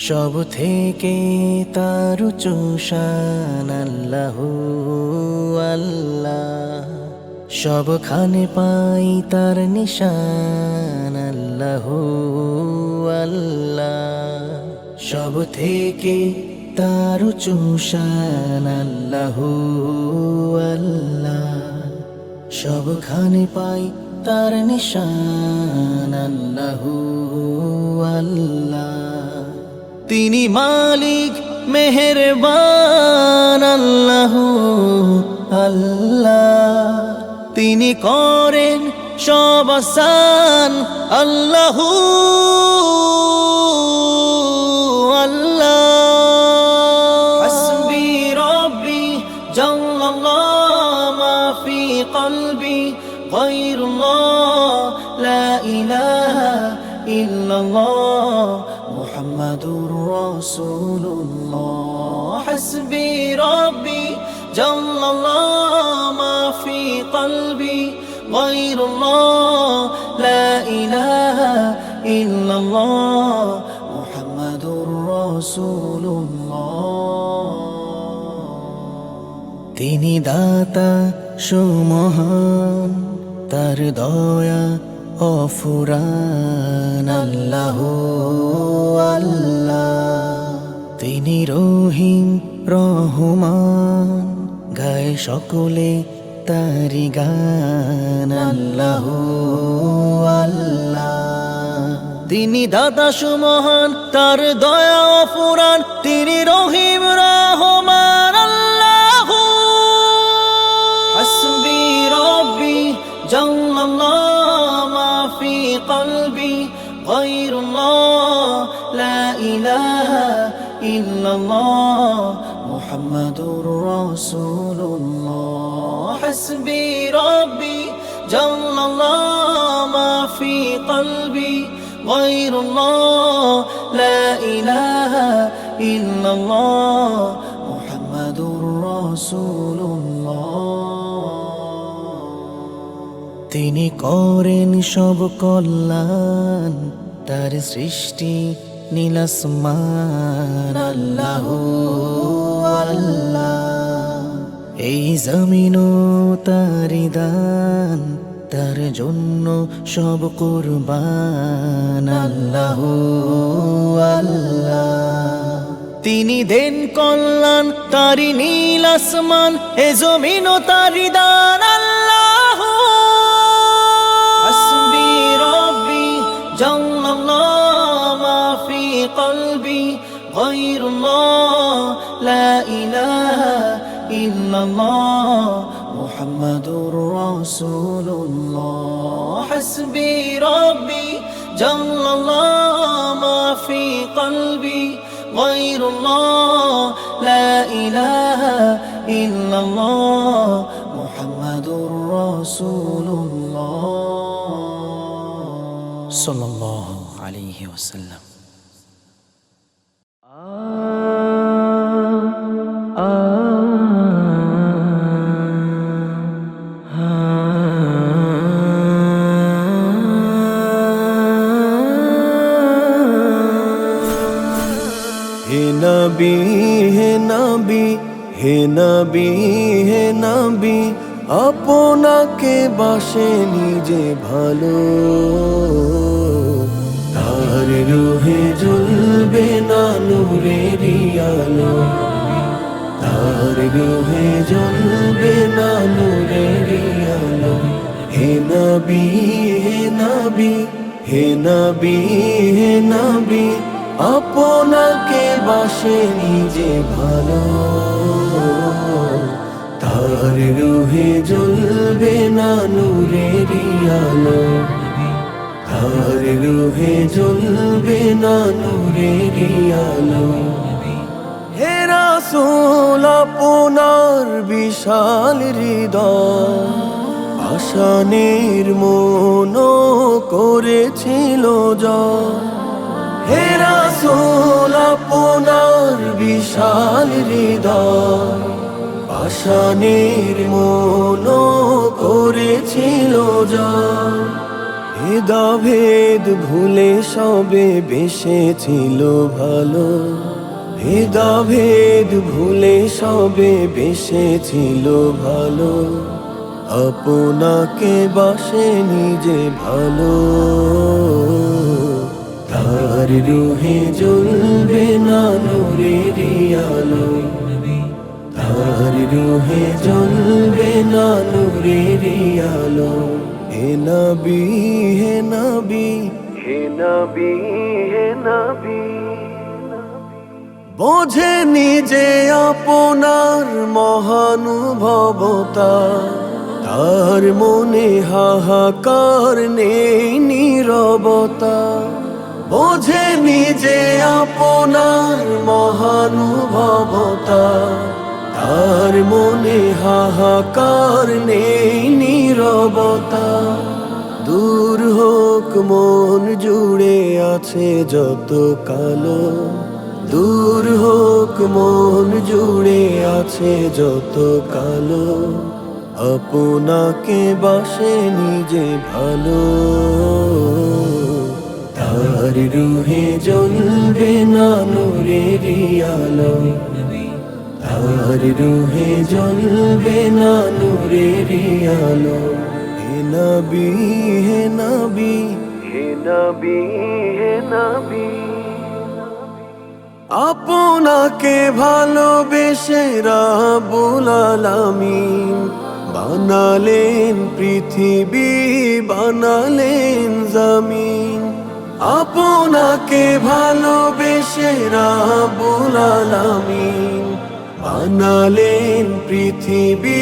সব থেকে তার চোষান আল্লাহ আল্লাহ। সবখানে পাই তার নিশান আল্লাহ আল্লাহ। সব থেকে তার চোষান আল্লাহ আল্লাহ। সবখানে পাই তার নিশান আল্লাহ আল্লাহ। তিনি মালিক, মেহেরবান আল্লাহ আল্লাহ। তিনি করেন সব আসান আল্লাহ আল্লাহ। হাসবি রব্বি জাল্লাল্লাহ কলবি محمد رسول الله حسبي ربي جل الله ما في قلبي غير الله لا إله إلا الله محمد رسول الله তিনি দাতা সুমহান তার দয়া অফুরান আল্লাহ। আল্লাহ তিনি রহিম, রহমান, গায়ে সকলে তারি গান। আল্লাহ আল্লাহ। তিনি দাদা সুমহান, তার দয়া অফুরান তিনি রহিম, রহমান, আল্লাহ। হাসবি রব্বি, জং إلا الله محمد رسول الله حسبي ربي جل الله ما في قلبي غير الله لا إله إلا الله محمد رسول الله তিনি করেন সব কল্যাণ তার সৃষ্টি নীলাসমান আল্লাহ। আল্লাহ এই জমিনও তারিদান তার জন্য সব কোরবান আল্লাহ আল্লাহ। তিনি দেন কল্যাণ তারি নীল এ জমিন তারি দান আল্লাহ। জং لا إله إلا الله محمد رسول الله حسبي ربي جل الله ما في قلبي غير الله لا إله إلا الله محمد رسول الله صلى الله عليه وسلم হে নবী হে নবী হে নবী, আপনাকে বাসে নিজে ভালো। তার রুহে জ্বলবে না নূরের আলো। তার রুহে জ্বলবে না নূরের আলো। হে নবী হে নবী হে নবী হে নবী আপনাকে বাসে নিজে ভালো। তার রুহে জ্বলবে না নূরের আলো। তার রুহে জ্বলবে না নূরের আলো। হে রাসূল, আপনার বিশাল হৃদয়। আশানের মন করেছিল জয়। হে রাসূল, আপনার বিশাল হৃদয় আশানের মন করেছিল জয়। ভেদাভেদ ভুলে সবে বেসেছিল ভালো। ভেদাভেদ ভুলে সবে বেসেছিল ভালো। আপনাকে বাসে নিজে ভালো। তার রুহে জ্বলবে না নূরের আলো। তার রুহে জ্বলবে না নূরের আলো। হে নবী হে নবী। হে নবী হে নবী। বোঝে নিজে আপনার মহানুভবতা। তার মনে হাহাকার নেই নীরবতা। বোঝে নিজে আপনার মহানুভবতা। তার মনে হাহাকার নেই নীরবতা। দূর হোক, মন জুড়ে আছে যত কালো। দূর হোক, মন জুড়ে আছে যত কালো। আপনাকে বাসে নিজে ভালো। তার রুহে জ্বলবে না নূরের আলো। তার রুহে জ্বলবে না নূরের আলো। হে নবী হে নবী হে নবী হে নবী। আপনাকে ভালোবেসে রাবুল আলামিন বানালেন পৃথিবী বানালেন জমিন। আপনাকে ভালোবেসে রাবুল বানালেন পৃথিবী,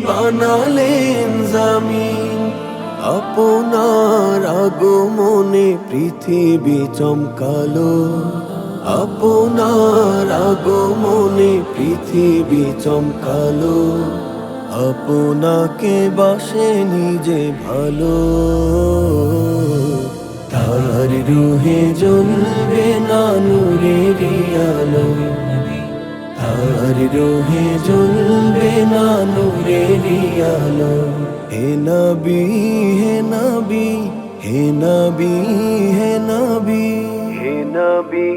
বানালেন জামিন। আপনার আগমনে পৃথিবী চমকালো। আপনার আগমনে পৃথিবী চমকালো। আপনাকে বাসে নিজে ভালো। রুহে জ্বলবে না নূরের আলো তার রুহে জ্বলবে না নূরের আলো হে নবী হে নবী হে নবী হে নবী। হে নবী